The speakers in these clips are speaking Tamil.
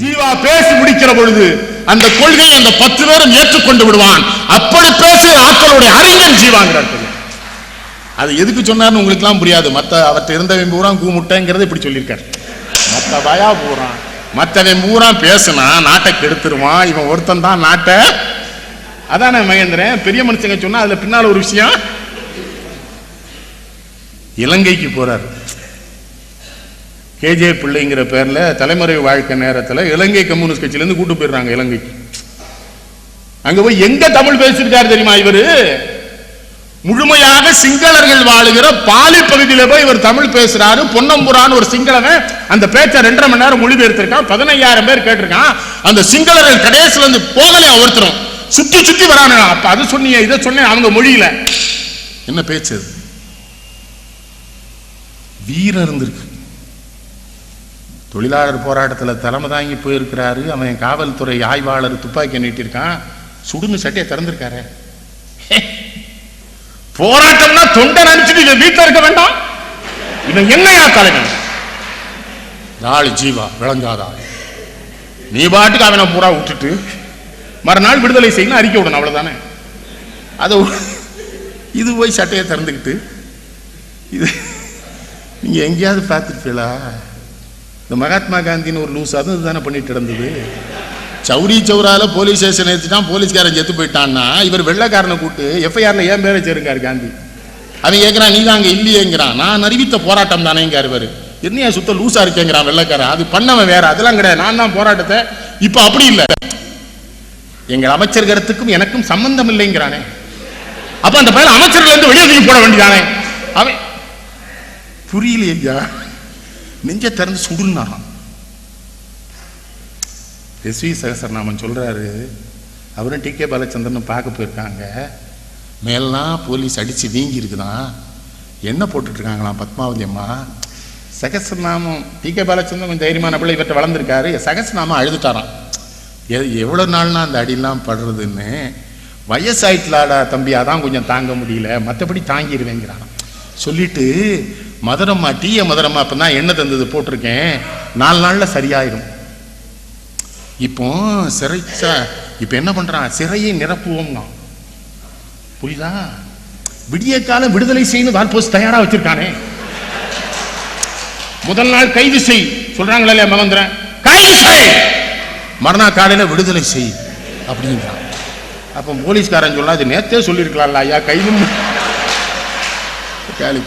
ஜீவா பேசி முடிக்கிற பொழுது அந்த கொள்கையை அந்த பத்து பேரும் ஏற்றுக்கொண்டு விடுவான். அப்படி பேசுகிற ஆற்றலுடைய அறிஞன் ஜீவாங்கிறார் அது எதுக்கு சொன்னார்னு உங்களுக்கு எல்லாம் புரியாது. மத்த அவற்றை இருந்தவன் பூரா கூமுட்டைங்கிறத இப்படி சொல்லியிருக்காரு. மத்த பயா பூரா. மத்தவன் பூரா பேசுனா நாட்டை கெடுத்துருவான். இவன் ஒருத்தன் தான் நாட்டை. அதானே மகேந்திரன்? பெரிய மனுஷங்க சொன்னா அதுல பின்னால ஒரு விஷயம். இலங்கைக்கு போறாரு. கேஜே பிள்ளைங்கிற பேர்ல தலைமுறை வாழ்க்கை நேரத்துல இலங்கை கம்யூனிஸ்ட் கட்சியிலேருந்து கூட்டு போயிடுறாங்க இலங்கைக்கு. அங்க போய் எங்க தமிழ் பேசியிருக்காரு தெரியுமா இவரு? முழுமையாக சிங்களர்கள் வாழுகிற பாலி பகுதியில போய் இவர் தமிழ் பேசுறாரு. பொன்னம்புரான்னு ஒரு சிங்களவன் அந்த பேச்சை ரெண்டரை மணி நேரம் மொழிபெயர்த்திருக்கான். பதினையாயிரம் பேர் கேட்டிருக்கான். அந்த சிங்களர்கள் கடைசியில இருந்து போகலையா ஒருத்தரும்? சுத்தி சுத்தி வரானு அப்ப அது சொன்னீங்க இதை சொன்னேன் அவங்க மொழியில. என்ன பேச்சு அது? வீரம் இருந்திருக்கு. தொழிலாளர் போராட்டத்தில் தலைமை தாங்கி போயிருக்கிறாரு. அவன் காவல்துறை ஆய்வாளர் துப்பாக்கி நீட்டிருக்கான். சுடுன்னு சட்டையை திறந்திருக்காரு. போராட்டம்னா தொண்டை நினைச்சிட்டு இவன் வீட்டில் இருக்க வேண்டாம். இவன் என்னையா தலைவன்? நாள் ஜீவா விளங்காதா? நீ பாட்டுக்கு அவனை பூரா விட்டுட்டு மறுநாள் விடுதலை செய்யணும் அறிக்கை விடணும் அவ்வளோதானே அதை இது போய் சட்டையை திறந்துக்கிட்டு இது நீங்கள் எங்கேயாவது பார்த்துருப்பீங்களா? இந்த மகாத்மா காந்தின்னு ஒரு லூஸ் அதுவும் இதுதானே பண்ணிட்டு இருந்தது சௌரி சௌரால போலீஸ் ஸ்டேஷன் ஏற்றிட்டான் போலீஸ்காரன் செத்து போயிட்டான்னா இவர் வெள்ளக்காரனை கூட்டு எஃப்ஐஆரில் ஏன் பேரை சேருங்காரு காந்தி? அவன் கேட்குறான் நீ அங்கே இல்லையேங்கிறான். நான் அறிவித்த போராட்டம் தானேங்காரு இவர். என்னையா சுத்த லூஸாக இருக்கேங்கிறான் வெள்ளைக்காரன். அது பண்ணவன் வேற அதெல்லாம் கிடையாது. நான் தான் போராட்டத்தை இப்போ அப்படி இல்லை. எங்கள் அமைச்சர்கிறத்துக்கும் எனக்கும் சம்பந்தம் இல்லைங்கிறானே. அப்போ அந்த பையன் அமைச்சர்கள் வந்து வெளியே தூக்கி போட வேண்டியதானே? அவன் புரியலையா? நெஞ்ச திறந்து சுடுனாராம் எஸ்வி சகசரநாமன் சொல்கிறாரு அவரும் டி கே பாலச்சந்திரன் பார்க்க போயிருக்காங்க. மேலாம் போலீஸ் அடித்து வீங்கி இருக்குதான் என்ன போட்டுட்டு இருக்காங்களாம் பத்மாவதி அம்மா? சகசநாமம் டி கே பாலச்சந்திரன் கொஞ்சம் தைரியமான பிள்ளை இவர்கிட்ட வளர்ந்துருக்காரு. சகசநாமம் அழுதுட்டாராம். எ- எவ்வளோ நாள்னா அந்த அடியெல்லாம் படுறதுன்னு? வயசாயிட்டலாடா தம்பி அதான் கொஞ்சம் தாங்க முடியல. மற்றபடி தாங்கிடுவேங்கிறான் சொல்லிட்டு மதுரம்மா டீய மதுரம்மா அப்போ தான் எண்ணெய் தந்தது போட்டிருக்கேன். நாலு நாளில் சரியாயிடும் இப்போ சிறை ச- இப்போ என்ன பண்றான்? சிறையை நிரப்புவோம்னா புரியுதா? விடிய காலம் விடுதலை செய்யணும் வால்போஸ்ட் தயாராக வச்சிருக்கானே. முதல் நாள் கைது செய். சொல்றாங்களா இல்லையா மகந்திரன்? கைது செய்! மறுநாள் காலையில் விடுதலை செய். அப்படிங்கிறான் அப்போ போலீஸ்காரன் சொல்லலாம் அது நேத்தே சொல்லியிருக்கலாம்ல ஐயா கைது. கேளு.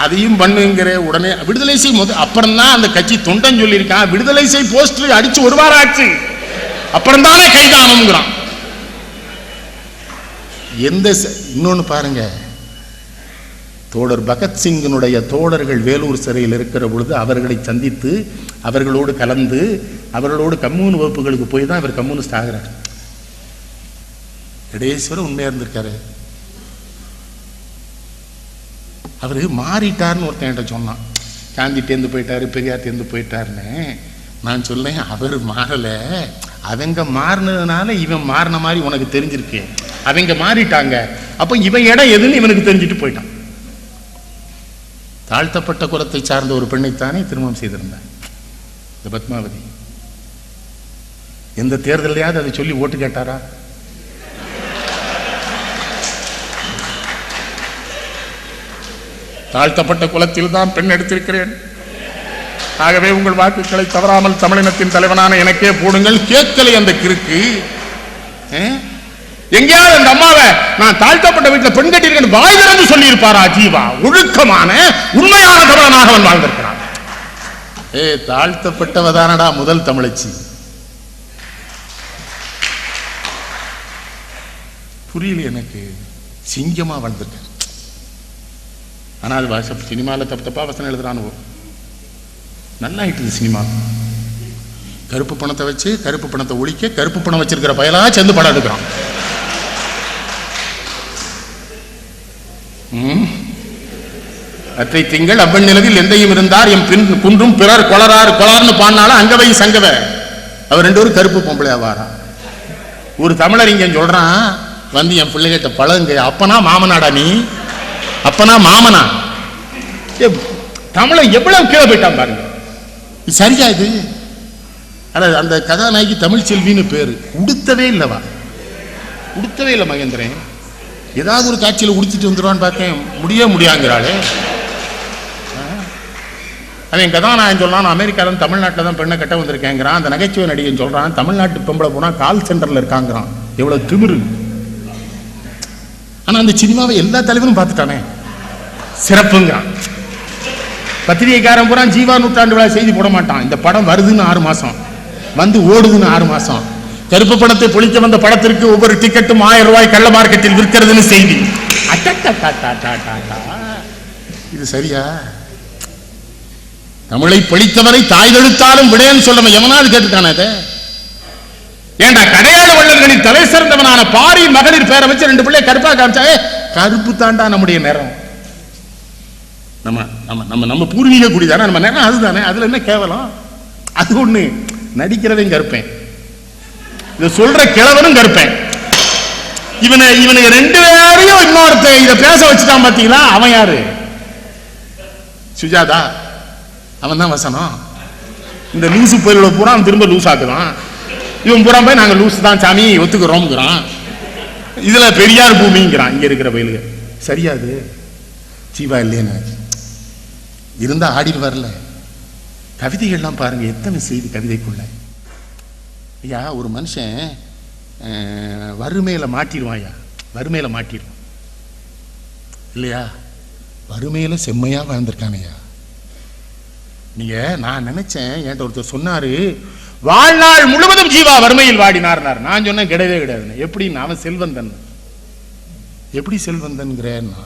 அதையும் பண்ணுங்கிற உடனே விடுதலை செய் முத அப்புறம் தான் அந்த கட்சி தொண்டன் சொல்லியிருக்கான் விடுதலை செய் போஸ்டர் அடிச்சு ஒரு வாரம் ஆச்சு அப்புறம் தானே கைதானம்ங்கிறான் எந்த இன்னொன்று இன்னொன்னு பாருங்க. தோழர் பகத்சிங்கினுடைய தோழர்கள் வேலூர் சிறையில் இருக்கிற பொழுது அவர்களை சந்தித்து அவர்களோடு கலந்து அவர்களோடு கம்யூன் வகுப்புகளுக்கு போய் தான் இவர் கம்யூனிஸ்ட் ஆகிறார். இடேஸ்வரர் உண்மையாக இருந்திருக்காரு. அவரு மாறிட்டார்னு ஒருத்தன் என்கிட்ட சொன்னான். காந்தி தேர்ந்து போயிட்டாரு பெரியார் தேர்ந்து போயிட்டாருன்னு. நான் சொல்லேன் அவர் மாறலை. அவங்க மாறினதுனால இவன் மாறின மாதிரி உனக்கு தெரிஞ்சிருக்கு. அவங்க மாறிட்டாங்க. அப்போ இவன் இடம் எதுன்னு இவனுக்கு தெரிஞ்சுட்டு போயிட்டான். தாழ்த்தப்பட்ட குலத்தை சார்ந்த ஒரு பெண்ணைத்தானே திருமணம் செய்திருந்தார். இந்த பத்மாவதி. எந்த தேர்தலையாவது அதை சொல்லி ஓட்டு கேட்டாரா? தாழ்த்தப்பட்ட குலத்தில் தான் பெண் எடுத்திருக்கிறேன். ஆகவே உங்கள் வாக்குகளை தவறாமல் தமிழினத்தின் தலைவனான எனக்கே போடுங்கள். கேட்கலை அந்த கிறுக்கு. எங்கேயாவது அந்த அம்மாவை நான் தாழ்த்தப்பட்ட வீட்டில் பெண் கட்டியிருக்கேன் வாய் திறந்து சொல்லியிருப்பாரா ஜீவா? ஒழுக்கமான உண்மையான தமிழனாக அவன் வாழ்ந்திருக்கிறான். ஏ தாழ்த்தப்பட்டவதானடா முதல் தமிழச்சி. புரியல எனக்கு. சிங்கமா வாழ்ந்திருக்கார். ஆனால் அது வாச சினிமாவில் தப்பு தப்பாக வசனம் எழுதுறானுவோ? நல்லா ஆகிட்டுது சினிமா. கருப்பு பணத்தை வச்சு கருப்பு பணத்தை ஒழிக்க கருப்பு பணம் வச்சிருக்கிற பயலாக சேர்ந்து படம் எடுக்கிறான். ம். அற்றை திங்கள் அவ்வன் நிலவில் எந்தையும் இருந்தார் என் பின் குன்றும் பிறர் கொளரார் கொளார்னு பாடினாலும் அங்கவை சங்கவ அவர் ரெண்டு பேரும் கருப்பு பொம்பளையா வாரா. ஒரு தமிழர் இங்க சொல்றான் வந்து என் பிள்ளைகிட்ட பழகுங்க அப்பனா மாமனாடா நீ? அப்பனா மாமனா? ஏ, தமிழன் எவ்வளவு கீழே போயிட்டான் பாருங்க. இது சரியா இது? ஆனால் அந்த கதாநாயகி தமிழ் செல்வின்னு பேர். உடுத்தவே இல்லைவா? உடுத்தவே இல்லை மகேந்திரன். ஏதாவது ஒரு காட்சியில் உடுத்திட்டு வந்துடுவான்னு பார்த்தேன். முடிய முடியாங்கிறாளே அவன் கதாநாயகன் சொல்றான் நான் அமெரிக்காவில் தமிழ்நாட்டில் தான் பெண்ணை கட்ட வந்திருக்கேங்கிறான். அந்த நகைச்சுவை நடிகன் சொல்றான் தமிழ்நாட்டு பொம்பளை போனால் கால் சென்டரில் இருக்காங்கிறான். எவ்வளவு திமிரு. அந்த சினிமாவை எல்லா தலைவரும் பார்த்துட்டானே. சிறப்புங்க. பத்திரிகைக்காரன் பூரா ஜீவா நூற்றாண்டு விழா செய்தி போட மாட்டான். இந்த படம் வருதுன்னு ஆறு மாசம். வந்து ஓடுதுன்னு ஆறு மாசம். கருப்பு பணத்தை பொழிக்க வந்த படத்திற்கு ஒவ்வொரு டிக்கெட்டும் ஆயிரம் ரூபாய் கள்ள மார்க்கெட்டில் விற்கிறதுன்னு செய்தி. இது சரியா? தமிழை பழித்தவரை தாய் எழுத்தாலும் விடையன்னு சொல்லணும் எவனாவது கேட்டுட்டானே ஏண்டா கடையா? வள்ளல்களின் தலை சிறந்தவனான பாரி மகளிர் பேரை வச்சு ரெண்டு பிள்ளை கருப்பா காமிச்சா கருப்பு தாண்டா நம்முடைய நேரம் நம்ம நம்ம நம்ம நம்ம பூர்வீக குடி தானே நம்ம நேரம் அதுதானே அதுல என்ன கேவலம்? அது ஒண்ணு நடிக்கிறதையும் கருப்பேன். இத சொல்ற கிழவனும் கருப்பேன். இவனை இவனுக்கு ரெண்டு பேரையும் இன்னொருத்த இத பேச வச்சுட்டான் பாத்தீங்களா? அவன் யாரு? சுஜாதா. அவன் தான் வசனம். இந்த லூசு பயிரோட பூரா அவன் திரும்ப லூஸ் ஆக்குதான் இவன் புறம் போய் நாங்கள் லூஸ் தான் சாமி ஒத்துக்கிறோம்ங்கிறான். இதில் பெரியார் பூமிங்கிறான் இங்கே இருக்கிற பயிலுக சரியாது. ஜீவா இல்லைன்னு. இருந்தால் ஆடி வரல. கவிதைகள்லாம் பாருங்க எத்தனை செய்தி கவிதைக்குள்ள. ஐயா ஒரு மனுஷன் வறுமையில் மாட்டிடுவான் ஐயா வறுமையில் மாட்டிடுவான். இல்லையா? வறுமையில செம்மையா வாழ்ந்திருக்கானையா நீங்க நான் நினைச்சேன் என்கிட்ட ஒருத்தர் சொன்னார் வாழ்நாள் முழுவதும் ஜீவா வறுமையில் வாடினார்னார் நான் சொன்னேன் கிடையவே கிடையாது எப்படின்னு? அவன் செல்வந்தன். எப்படி செல்வந்தன்கிறேன்னா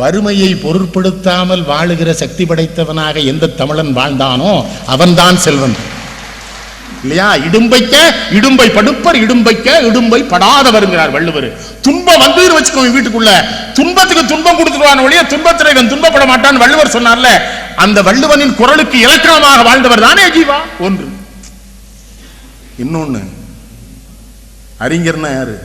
வறுமையை பொருட்படுத்தாமல் வாழுகிற சக்தி படைத்தவனாக எந்த தமிழன் வாழ்ந்தானோ அவன்தான் செல்வந்தன். இல்லையா? இடும்பைக்க இடும்பை படுப்பர் இடும்பைக்க இடும்பை படாதவருங்கிறார் வள்ளுவர். துன்பம் வந்து வச்சுக்கோ வீட்டுக்குள்ள. துன்பத்துக்கு துன்பம் கொடுத்துருவான் ஒழிய துன்பத்தில் இவன் துன்பப்பட மாட்டான் வள்ளுவர் சொன்னார்ல. அந்த வள்ளுவனின் குரலுக்கு இலக்கணமாக வாழ்ந்தவர் தானே ஜீவா? ஒன்று. இன்னொன்னு அறிஞர்னா யாரு?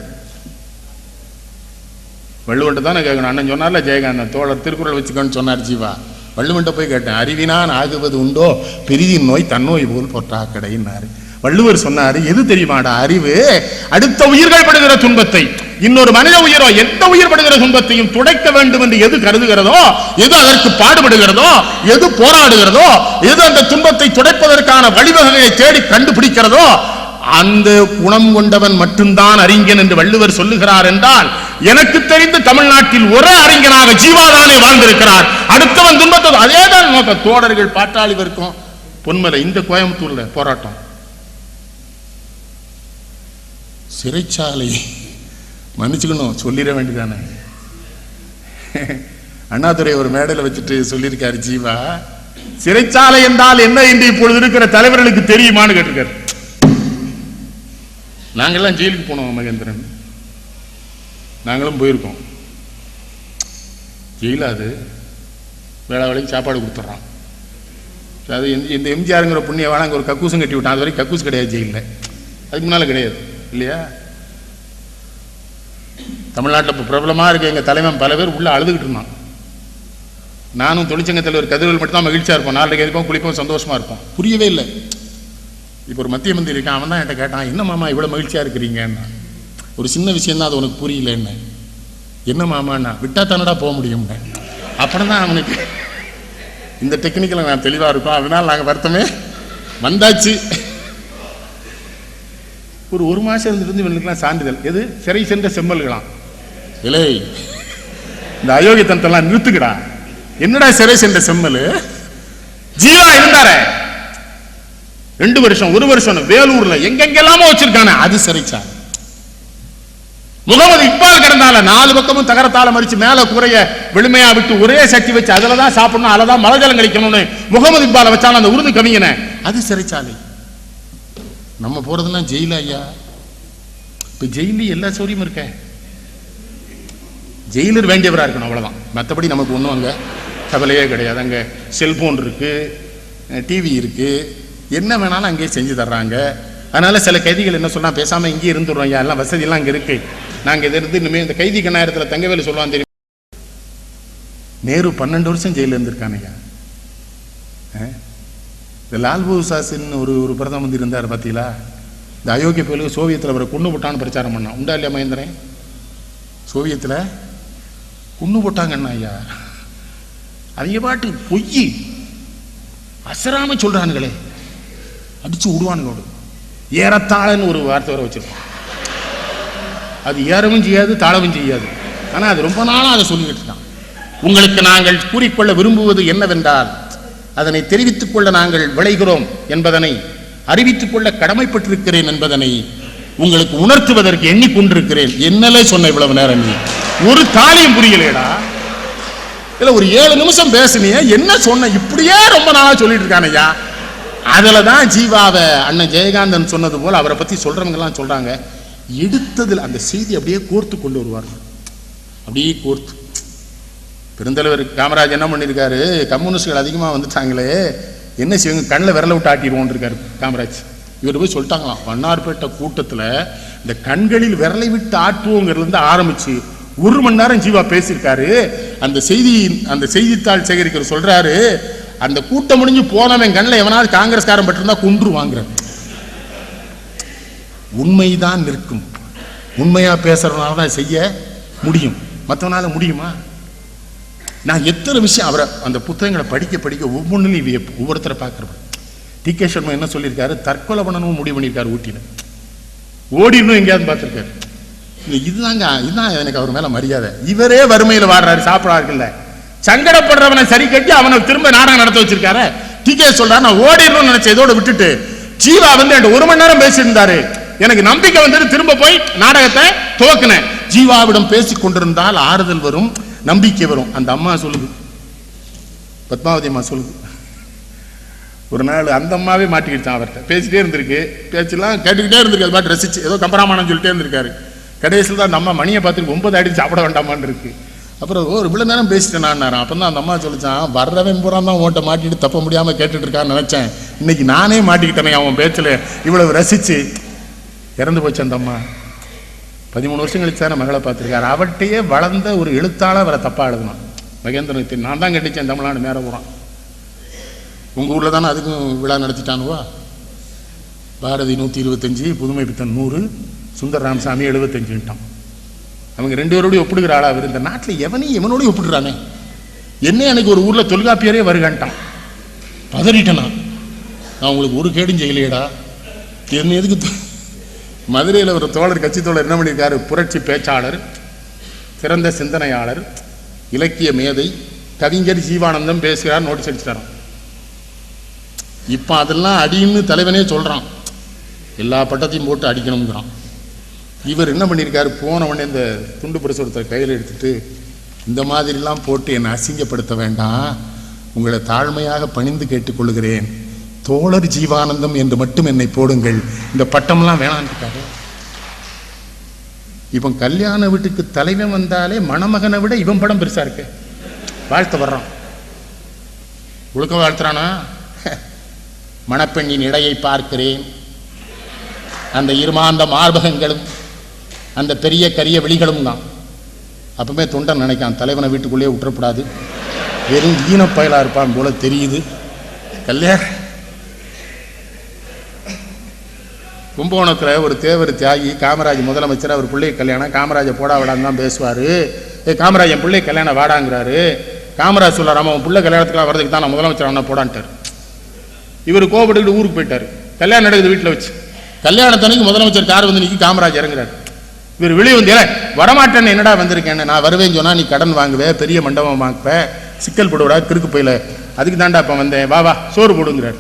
வள்ளுவன்ட்ட தானே கேட்கணும். அண்ணன் சொன்னார்ல ஜெயகாந்தன் தோழர் திருக்குறள் வச்சுக்கோன்னு சொன்னார் ஜீவா. வள்ளுவன்ட்ட போய் கேட்டேன் அறிவினான் ஆகுவது உண்டோ? பெரிதின் நோய் தன்னோய் போல் பொற்றா கடையினாரு வள்ளுவர் சொன்னாரு எது தெரியுமாடா அறிவு? அடுத்த உயிர்கள் படுகிற துன்பத்தை. இன்னொரு மனித உயிரோ எந்த உயிர் படுகிற துன்பத்தையும் துடைக்க வேண்டும் என்று எது கருதுகிறதோ? எது அதற்கு பாடுபடுகிறதோ? எது போராடுகிறதோ? எது அந்த துன்பத்தை துடைப்பதற்கான வழிவகையை தேடி கண்டுபிடிக்கிறதோ? அந்த குணம் கொண்டவன் மட்டும்தான் அறிஞன் என்று வள்ளுவர் சொல்லுகிறார் என்றால் எனக்கு தெரிந்து தமிழ்நாட்டில் ஒரே அறிஞனாக ஜீவாதானே வாழ்ந்திருக்கிறார். அடுத்தவன் துன்பத்தை அதேதான் நோக்க தோடர்கள் பாட்டாளி இருக்கும் பொன்மலை இந்த கோயம்புத்தூர்ல போராட்டம். சிறைச்சாலை மன்னிச்சுக்கணும் சொல்லிட வேண்டியதானே. அண்ணாதுரை ஒரு மேடையில் வச்சுட்டு சொல்லியிருக்காரு ஜீவா சிறைச்சாலை என்றால் என்ன என்று இப்பொழுது இருக்கிற தலைவர்களுக்கு தெரியுமான்னு கேட்டிருக்காரு. நாங்கெல்லாம் ஜெயிலுக்கு போனோம் மகேந்திரன். நாங்களும் போயிருக்கோம். ஜெயிலா அது? வேலை வேலைக்கு சாப்பாடு கொடுத்துட்றான். அது எந்த- இந்த எம்ஜிஆருங்கிற புண்ணியவான அங்கே ஒரு கக்கூசும் கட்டி விட்டான். அது வரைக்கும் கக்கூஸ் கிடையாது ஜெயிலில். அதுக்கு முன்னால் கிடையாது. இல்லையா? தமிழ்நாட்டில் இப்போ பிரபலமாக இருக்க எங்கள் தலைவன் பல பேர் உள்ளே அழுதுகிட்டு இருந்தான். நானும் தொழிற்சங்க தலைவர் கதிரவல் மட்டும் தான் மகிழ்ச்சியாக இருப்போம். நாளைக்கு எதுப்போம் குளிப்போம் சந்தோஷமா இருப்போம். புரியவே இல்லை. இப்போ ஒரு மத்திய மந்திரி இருக்கான் அவன் தான் என்கிட்ட கேட்டான் என்ன மாமா இவ்வளோ மகிழ்ச்சியாக இருக்கிறீங்கன்னா? ஒரு சின்ன விஷயம் தான் அது உனக்கு புரியலன்னு. என்ன மாமாண்ணா விட்டா தானடா போக முடியும்னு? அப்புறம் தான் அவனுக்கு இந்த டெக்னிக்கில் நான் தெளிவாக இருக்கோம். அதனால நாங்கள் வருத்தமே. வந்தாச்சு. ஒரு ஒரு மாதம் இருந்துட்டு இவனுக்குலாம் சான்றிதழ். எது? சிறை சென்ற செம்மல்களாம். இல்லை இந்த அயோக்கியத்தனத்தெல்லாம் நிறுத்துக்கடா என்னடா சிறை சென்ற செம்மல்? ஜீவா இருந்தாரே. ரெண்டு வருஷம் ஒரு வருஷம் வேலூர்ல எங்கெங்கெல்லாமோ வச்சிருக்கானே அது சிறைச்சாலை முகமது இப்பால் கிடந்தால நாலு பக்கமும் தகரத்தால மறிச்சு மேல குறைய வெளுமையா விட்டு ஒரே சக்தி வச்சு அதுல தான் சாப்பிடணும் அதுலதான் மலஜலம் கழிக்கணும்னு முகமது இப்பால வச்சாலும் அந்த உருது கவிஞனை. அது சிறைச்சாலை. நம்ம போறதெல்லாம் ஜெயில ஐயா? இப்ப ஜெயிலு எல்லா சௌரியமும் இருக்க. ஜெயிலர் வேண்டியவரா இருக்கணும் அவ்வளவுதான். மற்றபடி நமக்கு ஒன்றும் அங்க கவலையே கிடையாது. அங்க செல்போன் இருக்கு டிவி இருக்கு. என்ன வேணாலும் அங்கேயே செஞ்சு தர்றாங்க. அதனால் சில கைதிகள் என்ன சொன்னால் பேசாமல் இங்கேயே இருந்துடுறோம் ஐயா எல்லாம் வசதியெல்லாம் அங்கே இருக்கு. நாங்கள் இதை இருந்து இனிமேல் இந்த கைதி கண்ணாயிரத்தில் தங்கவேலு சொல்லுவான் தெரியும். நேரு பன்னெண்டு வருஷம் ஜெயிலில் இருந்திருக்கானையா இந்த லால் பகதூர் ஒரு ஒரு பிரதம மந்திரி இருந்தார் பார்த்தீங்களா இந்த அயோக்கிய பயலுக்கு சோவியத்தில் அவரை கொண்டு போட்டான்னு பிரச்சாரம் பண்ணான். உண்டா இல்லையா மகேந்திரன்? சோவியத்தில் கொண்டு போட்டாங்கண்ணா ஐயா. அவங்க பாட்டு பொய். அசராமல் சொல்கிறானுங்களே அடிச்சு விடுவானுங்களோடு ஏறத்தாழன்னு ஒரு வார்த்தை வர வச்சிருப்பான். அது ஏறவும் செய்யாது தாழவும் செய்யாது. ஆனா அது ரொம்ப நாளா அதை சொல்லிக்கிட்டு இருக்கான். உங்களுக்கு நாங்கள் கூறிக்கொள்ள விரும்புவது என்னவென்றால் அதனை தெரிவித்துக் கொள்ள நாங்கள் விளைகிறோம் என்பதனை அறிவித்துக் கொள்ள கடமைப்பட்டிருக்கிறேன் என்பதனை உங்களுக்கு உணர்த்துவதற்கு எண்ணிக்கொண்டிருக்கிறேன் என்னலே சொன்ன இவ்வளவு நேரம் நீ. ஒரு தாலியும் புரியலையடா இல்லை ஒரு ஏழு நிமிஷம் பேசுனிய என்ன சொன்ன? இப்படியே ரொம்ப நாளா சொல்லிட்டு இருக்கானையா அதில் தான் ஜீவாவை அண்ணன் ஜெயகாந்தன் சொன்னது போல் அவரை பற்றி சொல்கிறவங்கெல்லாம் சொல்கிறாங்க எடுத்ததில் அந்த செய்தி அப்படியே கோர்த்து கொண்டு வருவார். அப்படியே கோர்த்து. பெருந்தலைவர் காமராஜ் என்ன பண்ணியிருக்காரு கம்யூனிஸ்டுகள் அதிகமாக வந்துட்டாங்களே. என்ன செய்வாங்க கண்ணில் விரல விட்டு ஆட்டிடுவோன்னு இருக்காரு காமராஜ். இவர் போய் சொல்லிட்டாங்களாம் வண்ணார்பேட்டை கூட்டத்தில் இந்த கண்களில் விரலை விட்டு ஆட்டுவோங்கிறதுலேருந்து ஆரம்பிச்சு ஒரு மணி நேரம் ஜீவா பேசியிருக்காரு. அந்த செய்தி அந்த செய்தித்தாள் சேகரிக்கிற சொல்கிறாரு அந்த கூட்டம் முடிஞ்சு போனவன் கண்ணில் எவனாவது காங்கிரஸ்காரன் பட்டிருந்தா கொன்று வாங்குறான். உண்மைதான் நிற்கும். உண்மையா பேசுறதுனால தான் செய்ய முடியும். மற்றவனால முடியுமா? நான் எத்தனை விஷயம் அவரை அந்த புத்தகங்களை படிக்க படிக்க ஒவ்வொன்றுலையும் ஒவ்வொருத்தரை பார்க்குறப்ப டி கே சர்மா என்ன சொல்லியிருக்காரு? தற்கொலை பண்ணணும் முடிவு பண்ணியிருக்காரு ஊட்டியில். ஓடிடணும் எங்கேயாவது பார்த்துருக்காரு. இதுதாங்க இதுதான் எனக்கு அவர் மேலே மரியாதை. இவரே வறுமையில் வாடுறாரு சாப்பிட்றாருக்குல்ல சங்கடப்படுறவனை சரி கட்டி அவனை திரும்ப நாடகம் நடத்த வச்சிருக்காரு. டி கே சொல்றாரு நான் ஓடிடணும்னு நினைச்ச இதோட விட்டுட்டு. ஜீவா வந்து என்கிட்ட ஒரு மணி நேரம் பேசியிருந்தாரு. எனக்கு நம்பிக்கை வந்தது திரும்ப போய் நாடகத்தை துவக்கினேன். ஜீவாவிடம் பேசி கொண்டிருந்தால் ஆறுதல் வரும் நம்பிக்கை வரும். அந்த அம்மா சொல்லுது. பத்மாவதி அம்மா சொல்லுது. ஒரு நாள் அந்த அம்மாவே மாட்டிக்கிட்டான் அவர்கிட்ட. பேசிட்டே இருந்திருக்கு. பேச்செல்லாம் கேட்டுக்கிட்டே இருந்திருக்கு. அது பாட்டு ரசிச்சு ஏதோ கம்பராமானம் சொல்லிட்டே இருந்திருக்காரு. கடைசியில் தான் அந்த அம்மா மணியை பார்த்துட்டு ஒன்பது அடி சாப்பிட வேண்டாமான்னு இருக்கு. அப்புறம் ஒரு இவ்வளோ நேரம் பேசிட்டேன் நான் அப்போ தான் அந்த அம்மா சொல்லிச்சான் வர்றவன் பூரா தான் ஓட்ட மாட்டிட்டு தப்ப முடியாமல் கேட்டுட்டு இருக்கான்னு நினச்சேன். இன்னைக்கு நானே மாட்டிக்கிட்டேனே அவன் பேச்சில். இவ்வளவு ரசிச்சு இறந்து போச்சு அந்த அம்மா. பதிமூணு வருஷம் கழிச்சு தான் மகளை பார்த்துருக்காரு. அவட்டையே வளர்ந்த ஒரு எழுத்தாளர் அவரை தப்பாக எழுதணும் மகேந்திரன் நான் தான் கண்டிச்சேன் தமிழ்நாடு மேலே போகிறான் உங்கள் ஊரில் தானே அதுக்கும் விழா நடத்திட்டானுவா? பாரதி நூற்றி இருபத்தஞ்சி புதுமை பித்தன் நூறு சுந்தர் ராமசாமி எழுபத்தஞ்சுட்டான் அவங்க ரெண்டு பேரோடய ஒப்பிடுகிற ஆளா அவர் இந்த நாட்டில் எவனையும் எவனோடய ஒப்பிடுறானே? என்ன எனக்கு ஒரு ஊரில் தொல்காப்பியரே வருகான்ட்டான். பதறிட்டேனா? நான் உங்களுக்கு ஒரு கேடும் செய்யலையேடா. என்ன எதுக்கு மதுரையில் ஒரு தோழர் கட்சி தோழர் என்ன பண்ணியிருக்காரு? புரட்சி பேச்சாளர் சிறந்த சிந்தனையாளர் இலக்கிய மேதை கவிஞர் ஜீவானந்தம் பேசுகிறார் நோட்டீஸ் அடிச்சுட்டாரான் இப்போ அதெல்லாம் அடின்னு தலைவனே சொல்கிறான் எல்லா பட்டத்தையும் போட்டு அடிக்கணுங்கிறான் இவர் என்ன பண்ணியிருக்காரு போனவனே இந்த துண்டு பிரசுரத்தை கையில் எடுத்துட்டு இந்த மாதிரிலாம் போட்டு என்னை அசிங்கப்படுத்த வேண்டாம். உங்களை தாழ்மையாக பணிந்து கேட்டுக்கொள்கிறேன். தோழர் ஜீவானந்தம் என்று மட்டும் என்னை போடுங்கள். இந்த பட்டம்லாம் வேணான்ட்டாரு இவன் கல்யாண வீட்டுக்கு தலைவன் வந்தாலே மணமகனை விட இவன் படம் பெருசாக இருக்கு. வாழ்த்து வர்றான் ஒழுக்க வாழ்த்துறானா? மணப்பெண்ணின் இடையை பார்க்கிறேன். அந்த இருமாந்த மார்பகங்களும் அந்த பெரிய கரிய வெளிகளும் தான். அப்பவுமே தொண்டன் நினைக்கான் தலைவனை வீட்டுக்குள்ளேயே விட்டுறப்படாது வெறும் ஈனப் பயலா இருப்பான் போல தெரியுது. கல்யாணம் கும்பகோணத்தில் ஒரு தேவர் தியாகி காமராஜ் முதலமைச்சர் அவர் பிள்ளை கல்யாணம் காமராஜை போடா விடான்னு தான் பேசுவார். ஏ காமராஜ் என் பிள்ளை கல்யாணம் வாடாங்கிறாரு. காமராஜ் சொல்றாராம உன் பிள்ளை கல்யாணத்துக்குலாம் வரதுக்கு தான் நான் முதலமைச்சர் அண்ணா போடான்ட்டார். இவர் கோபப்பட்டுக்கிட்டு ஊருக்கு போயிட்டார். கல்யாணம் நடக்குது வீட்டில் வச்சு. கல்யாணத்தனைக்கு முதலமைச்சர் கார் வந்து நிற்கி காமராஜ் இறங்குறாரு. இவர் வெளியே வந்து "ஏலே, வரமாட்டேன்னு என்னடா வந்திருக்கேன்னு? நான் வருவேன்னு சொன்னால் நீ கடன் வாங்குவேன் பெரிய மண்டபம் வாங்குவேன் சிக்கல் போடுவடா கிறுக்கு போயில. அதுக்கு தாண்டா அப்ப வந்தேன். வா வா சோறு போடுங்கிறார்.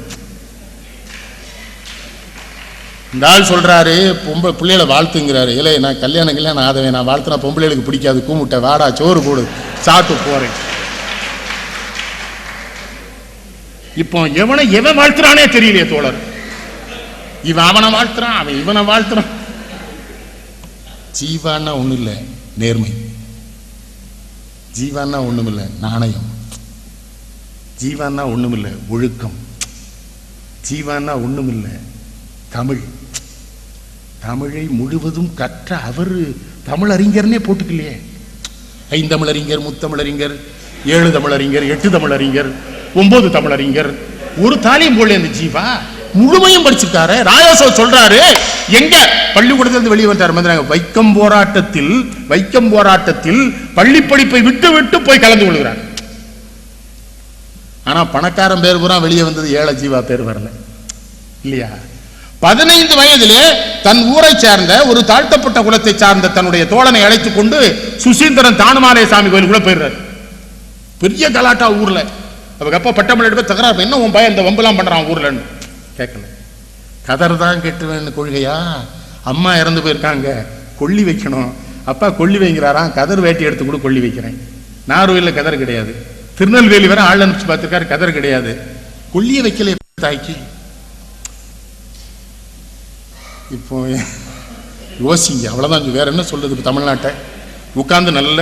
இந்த ஆள் சொல்கிறாரு பொம்பளை பிள்ளைகளை வாழ்த்துங்கிறாரு. இல்லை நான் கல்யாணம் கல்யாணம் ஆதவன் நான் வாழ்த்துனா பொம்பளைகளுக்கு பிடிக்காது. கூமுட்டை வாடா சோறு போடு. சாப்பிட்டு போகிறேன் இப்போ எவனை எவன் வாழ்த்துறானே தெரியலையே தோழர். இவன் அவனை வாழ்த்துறான் அவன் இவனை வாழ்த்துறான். ஜீவான்னா ஒண்ணும் இல்லை நேர்மை. ஜீவான்னா ஒன்றும் இல்லை நாணயம். ஜீவான்னா ஒன்றும் இல்லை ஒழுக்கம். ஜீவான்னா ஒன்றும் இல்லை தமிழ். தமிழை முழுவதும் கற்ற அவர் தமிழறிஞர்னே போட்டுக்கலையே. ஐந்தமிழறிஞர் முத்தமிழறிஞர் ஏழு தமிழறிஞர் எட்டு தமிழறிஞர் ஒன்பது தமிழறிஞர் ஒரு தாலியும் போடல இந்த ஜீவா? முழுமையும் படிச்சிருக்காரு. ராஜாசோ சொல்றாரு எங்க? பள்ளிக்கூடத்திலிருந்து வெளியே வந்தார். மந்திராங்க வைக்கம் போராட்டத்தில் வைக்கம் போராட்டத்தில் பள்ளி படிப்பை விட்டு விட்டு போய் கலந்து கொள்கிறார். ஆனா பணக்காரன் பேர் பூரா வெளியே வந்தது ஏழை ஜீவா பேர் வரல. இல்லையா? பதினைந்து வயதிலே தன் ஊரை சேர்ந்த ஒரு தாழ்த்தப்பட்ட குலத்தை சார்ந்த தன்னுடைய தோழனை அழைத்துக் கொண்டு சுசீந்திரன் தானுமாலய சாமி கோயிலுக்குள்ள போயிடுறாரு. பெரிய கலாட்டா ஊர்ல. அவங்க அப்பா பட்டமளை தகராறு என்ன உன் பையன் இந்த வம்புலாம் பண்றான் ஊர்லன்னு. கேட்கணும். கதர் தான் கெட்டுவேன்னு கொள்கையா? அம்மா இறந்து போயிருக்காங்க. கொல்லி வைக்கணும். அப்பா கொல்லி வைக்கிறாராம் கதர் வேட்டி எடுத்து கூட கொல்லி வைக்கிறேன். நார்வேலில் கதர் கிடையாது. திருநெல்வேலி வரை ஆள் அனுப்பிச்சு பார்த்துருக்காரு கதர் கிடையாது. கொல்லிய வைக்கல தாய்க்கு. இப்போ யோசிங்க அவ்வளோதான் வேற என்ன சொல்றது இப்போ தமிழ்நாட்டை? உட்கார்ந்து நல்ல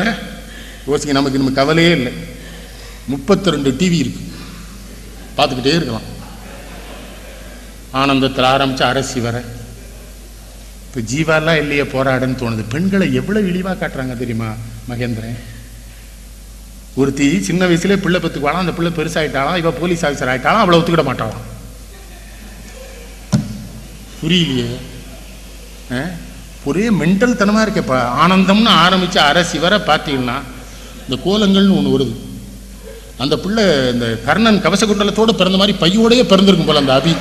யோசிங்க நமக்கு நம்ம கவலையே இல்லை. முப்பத்தி ரெண்டு டிவி இருக்கு. பார்த்துக்கிட்டே இருக்கலாம். ஆனந்தத்தில் ஆரம்பித்து அரசி வர. இப்போ ஜீவாலாம் இல்லையே போராடன்னு தோணுது. பெண்களை எவ்வளவு இழிவாக காட்டுறாங்க தெரியுமா மகேந்திரன்? ஒருத்தி சின்ன வயசுல பிள்ளை பெற்றுக்குவாளாம் அந்த பிள்ளை பெருசாகிட்டாலாம் இப்போ போலீஸ் ஆஃபீஸர் ஆயிட்டாலாம் அவ்வளோ ஒத்துக்கிட மாட்டாளாம். புரியலையே? ஒரே மென்டல் தனமா இருக்கப்பா. ஆனந்தம்னு ஆரம்பித்து அரசி வர பார்த்தீங்கன்னா இந்த கோலங்கள்னு ஒன்று வருது. அந்த பிள்ளை இந்த கர்ணன் கவச குண்டலத்தோட பிறந்த மாதிரி பையோடையே பிறந்திருக்கும் போல அந்த அபி.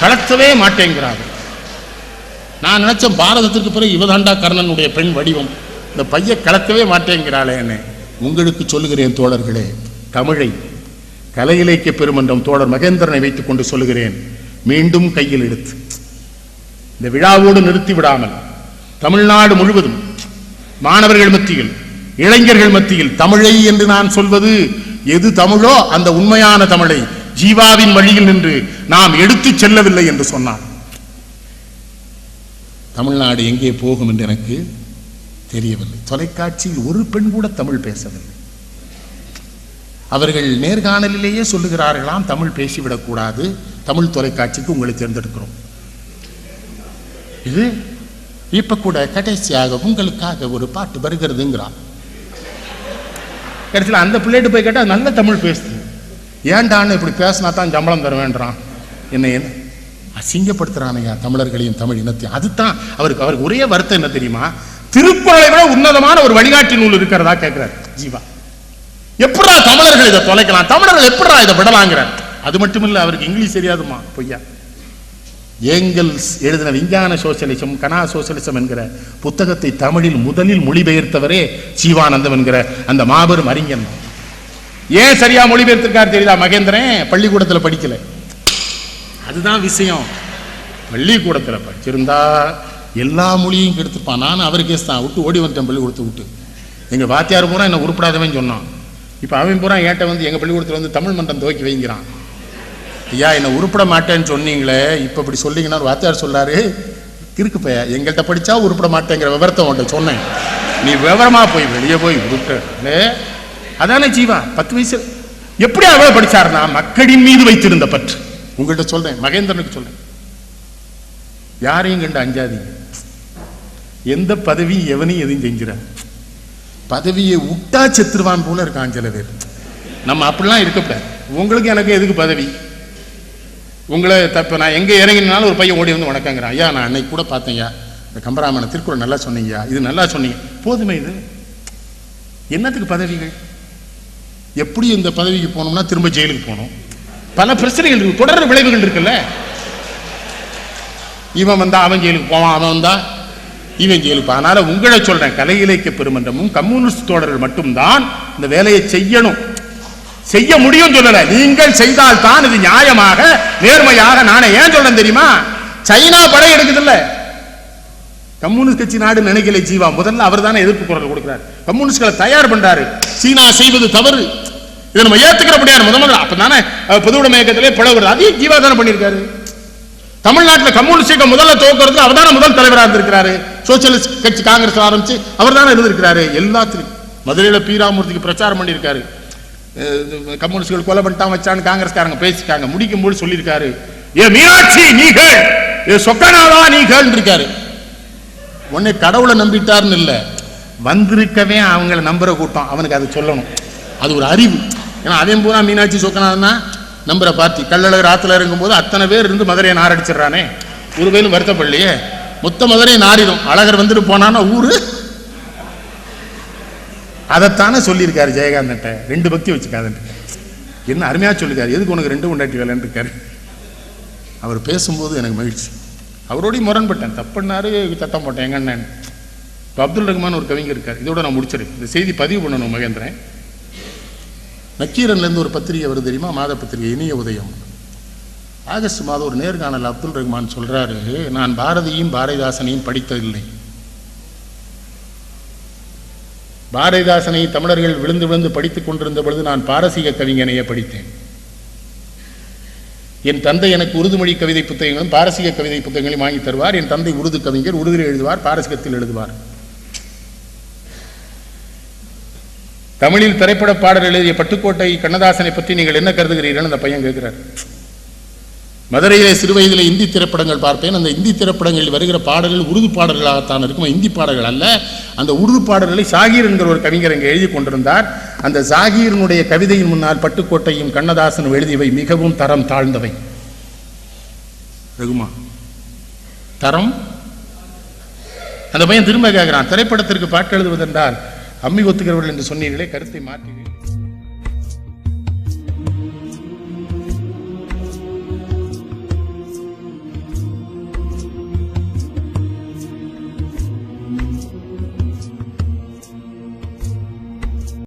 கலத்தவே மாட்டேங்கிறார்கள். நான் நினைச்சேன் பாரதத்திற்கு பிறகு இவதாண்டா கர்ணனுடைய பெண் வடிவம். இந்த பைய கலக்கவே மாட்டேங்கிறாளேன்னு உங்களுக்கு சொல்லுகிறேன் தோழர்களே தமிழை கலை இலக்கிய பெருமன்றம் தோழர் மகேந்திரனை வைத்துக் கொண்டு சொல்லுகிறேன். மீண்டும் கையில் எடுத்து. இந்த விழாவோடு நிறுத்தி விடாமல் தமிழ்நாடு முழுவதும் மாணவர்கள் மத்தியில் இளைஞர்கள் மத்தியில் தமிழை என்று நான் சொல்வது எது தமிழோ அந்த உண்மையான தமிழை ஜீவாவின் வழியில் நின்று நாம் எடுத்துச் செல்லவில்லை என்று சொன்னார். தமிழ்நாடு எங்கே போகும் என்று எனக்கு தெரியவில்லை. தொலைக்காட்சியில் ஒரு பெண் கூட தமிழ் பேசவில்லை. அவர்கள் நேர்காணலிலேயே சொல்லுகிறார்களாம் தமிழ் பேசிவிடக்கூடாது தமிழ் தொலைக்காட்சிக்கு உங்களை தேர்ந்தெடுக்கிறோம். இது இப்ப கூட கடைசியாக உங்களுக்காக ஒரு பாட்டு வருகிறதுங்கிறான் கடைசியில் அந்த பிள்ளைகிட்ட போய் கேட்டால் நல்ல தமிழ் பேசுது. ஏன்டான்னு இப்படி பேசினா தான் சம்பளம் தருவேன்றான். என்ன என்ன? அசிங்கப்படுத்துறானையா தமிழர்களையும் தமிழ் இனத்தையும். அதுதான் அவருக்கு அவருக்கு ஒரே வருத்தம் என்ன தெரியுமா? திருக்குறளை விட உன்னதமான ஒரு வழிகாட்டி நூல் இருக்கிறதா கேட்கிறார் ஜீவா. எப்படா தமிழர்கள் இதை தொலைக்கலாம்? தமிழர்கள் எப்படா இதை விடலாங்கிறார் அது மட்டும் இல்ல அவருக்கு இங்கிலீஷ் தெரியாதுமா பொய்யா. ஏங்கல்ஸ் எழுதின விஞ்ஞான சோசியலிசம் கனா சோசியலிசம் என்கிற புத்தகத்தை தமிழில் முதலில் மொழிபெயர்த்தவரே ஜீவானந்தம் என்கிற அந்த மாபெரும் அறிஞன். ஏன் சரியா மொழிபெயர்த்திருக்காரு தெரியுதா மகேந்திரன்? பள்ளிக்கூடத்துல படிக்கல. அதுதான் விஷயம். பள்ளிக்கூடத்துல படிச்சிருந்தா எல்லா மொழியும் கெடுத்துப்பான் நான் அவர் கேஸ் தான். விட்டு ஓடி வந்துட்டேன் பள்ளிக்கூடத்தை விட்டு. எங்க வாத்தியார் பூரா என்ன உருப்படாதவன் சொன்னான். இப்போ அவன் பூரா ஏட்ட வந்து எங்க பள்ளிக்கூடத்துல வந்து தமிழ் மன்றம் துவக்கி வைங்கிறான். ஐயா என்னை உருப்பட மாட்டேன்னு சொன்னீங்களே. இப்போ இப்படி சொன்னீங்கன்னா வாத்தியார் சொல்லாரு. இருக்கு எங்கள்கிட்ட படித்தா உருப்பிட மாட்டேங்கிற விவரத்தை உன்ட்ட சொன்னேன். நீ விவரமாக போய் வெளியே போய் உருப்பே அதானே ஜீவா பத்து வயசு. எப்படி அவ்வளவு படிச்சாருன்னா மக்களின் மீது வைத்திருந்த பற்று. உங்கள்கிட்ட சொல்றேன் மகேந்திரனுக்கு சொல்றேன். யாரையும் கண்டு அஞ்சாதீங்க. எந்த பதவி எவனையும் எதையும் செஞ்சிடாது பதவியை விட்டா செத்துருவான் போல இருக்கான் சில பேர். நம்ம அப்படிலாம் இருக்கக்கூடாது. உங்களுக்கு எனக்கு எதுக்கு பதவி? உங்களை தப்ப நான் எங்கே இறங்கினாலும் ஒரு பையன் ஓடி வந்து வணக்கங்கிறான். ஐயா நான் அன்னைக்கு கூட பார்த்தேன்யா இந்த கம்பராமண திருக்குறள் நல்லா சொன்னீங்கயா இது நல்லா சொன்னீங்க. போதுமே இது? என்னத்துக்கு பதவிகள்? எப்படி இந்த பதவிக்கு போனோம்னா திரும்ப ஜெயிலுக்கு போகணும் பல பிரச்சனைகள் இருக்கு. தொடர் விளைவுகள் இருக்குல்ல. இவன் வந்தா அவன் ஜெயிலுக்கு போவான் அவன் வந்தா இவன் ஜெயிலுக்கு அதனால உங்களை சொல்றேன் கலை இலக்கிய பெருமன்றமும் கம்யூனிஸ்ட் தோழர்கள் மட்டும்தான் இந்த வேலையை செய்யணும். செய்ய முடியும் சொல்லல. நீங்கள் செய்தால் தான் இது நியாயமாக நேர்மையாக. நானே ஏன் சொல்றேன் தெரியுமா? சைனா படை எடுக்குதுல்ல. கம்யூனிஸ்ட் கட்சி நாடு நினைக்கல ஜீவா. முதல்ல அவர் தானே எதிர்ப்பு குரல் கொடுக்கிறார். கம்யூனிஸ்ட்களை தயார் பண்றாரு. சீனா செய்வது தவறு. இதை நம்ம ஏத்துக்கிற முடியாது முத முதல்ல அப்பதானே அஹ், பொது இயக்கத்திலே பிளவுறது அதையும் ஜீவா தானே பண்ணியிருக்காரு. தமிழ்நாட்டில் கம்யூனிஸ்ட் இயக்கம் முதல்ல துவக்கிறதுக்கு அவர் தானே முதல் தலைவராக இருந்திருக்கிறாரு. சோசியலிஸ்ட் கட்சி காங்கிரஸ் ஆரம்பிச்சு அவர் தானே இருந்திருக்கிறாரு. எல்லாத்திலும். மதுரையில் பீராமூர்த்திக்கு பிரச்சாரம் பண்ணியிருக்காரு. கம்யூனிஸ்ட்கள் கொலை பண்ணிட்டான் வச்சான்னு காங்கிரஸ்காரங்க பேசிட்டாங்க. முடிக்கும் போது சொல்லியிருக்காரு. ஏ மீனாட்சி நீகள் ஏ சொக்கநாதா நீகள் இருக்காரு உன்னை கடவுளை நம்பிட்டாருன்னு இல்லை. வந்திருக்கவே அவங்கள நம்புற கூட்டம். அவனுக்கு அதை சொல்லணும். அது ஒரு அறிவு. ஏன்னா அதே பூரா மீனாட்சி சொக்கநாதனா நம்புற பார்ட்டி. கள்ளழகர் ஆற்றுல இருக்கும்போது அத்தனை பேர் இருந்து மதுரையை நாரடிச்சிடுறானே. ஒரு பேரும் வருத்தப்படலையே. மொத்த மதுரையை நாரிடும் அழகர் வந்துட்டு போனான்னா ஊரு. அதைத்தானே சொல்லியிருக்காரு ஜெயகாந்தன்ட்ட. ரெண்டு பக்தி வச்சுக்காதன்ட்டு. என்ன அருமையாக சொல்லிருக்காரு எதுக்கு உனக்கு ரெண்டு உண்டாட்டி வேலைன்னு இருக்காரு? அவர் பேசும்போது எனக்கு மகிழ்ச்சி. அவரோடையும் முரண்பட்டேன். தப்புன்னாரு சத்தம் போட்டேன். எங்க அண்ணன்? இப்போ அப்துல் ரஹ்மான் ஒரு கவிஞர் இருக்கார். இதோட நான் முடிச்சிருக்கேன் இந்த செய்தி பதிவு பண்ணணும் மகேந்திரன். நக்கீரன்லேருந்து ஒரு பத்திரிகை வருது தெரியுமா? மாத பத்திரிகை இனிய உதயம். ஆகஸ்ட் மாதம் ஒரு நேர்காணல் அப்துல் ரஹ்மான் சொல்றாரு நான் பாரதியும் பாரதிதாசனையும் படித்ததில்லை. பாரதிதாசனை தமிழர்கள் விழுந்து விழுந்து படித்துக் கொண்டிருந்த பொழுது நான் பாரசீக கவிஞனையே படித்தேன். என் தந்தை எனக்கு உருதுமொழி கவிதை புத்தகங்களும் பாரசீக கவிதை புத்தகங்களையும் வாங்கி தருவார். என் தந்தை உருது கவிஞர் உருதில் எழுதுவார் பாரசீகத்தில் எழுதுவார். தமிழில் திரைப்பட பாடல் எழுதிய பட்டுக்கோட்டை கண்ணதாசனை பற்றி நீங்கள் என்ன கருதுகிறீர்கள்? அந்த பையன் கேட்கிறார். மதுரையிலே சிறு வயதிலே இந்தி திரைப்படங்கள் பார்ப்பேன். அந்த இந்தி திரைப்படங்களில் வருகிற பாடல்கள் உருது பாடல்களாகத்தான் இருக்கும். இந்தி பாடல்கள் அல்ல. அந்த உருது பாடல்களை சாகீர் என்கிற ஒரு கவிஞர் இங்கே எழுதி கொண்டிருந்தார். அந்த சாகீரனுடைய கவிதையின் முன்னால் பட்டுக்கோட்டையும் கண்ணதாசனும் எழுதியவை மிகவும் தரம் தாழ்ந்தவை. ரகுமா? தரம்? அந்த பையன் திரும்ப கேட்கிறான். திரைப்படத்திற்கு பாட்டு எழுதுவதென்றால் அம்மி ஒத்துக்கிறவர்கள் என்று சொன்னீர்களே கருத்தை மாற்றி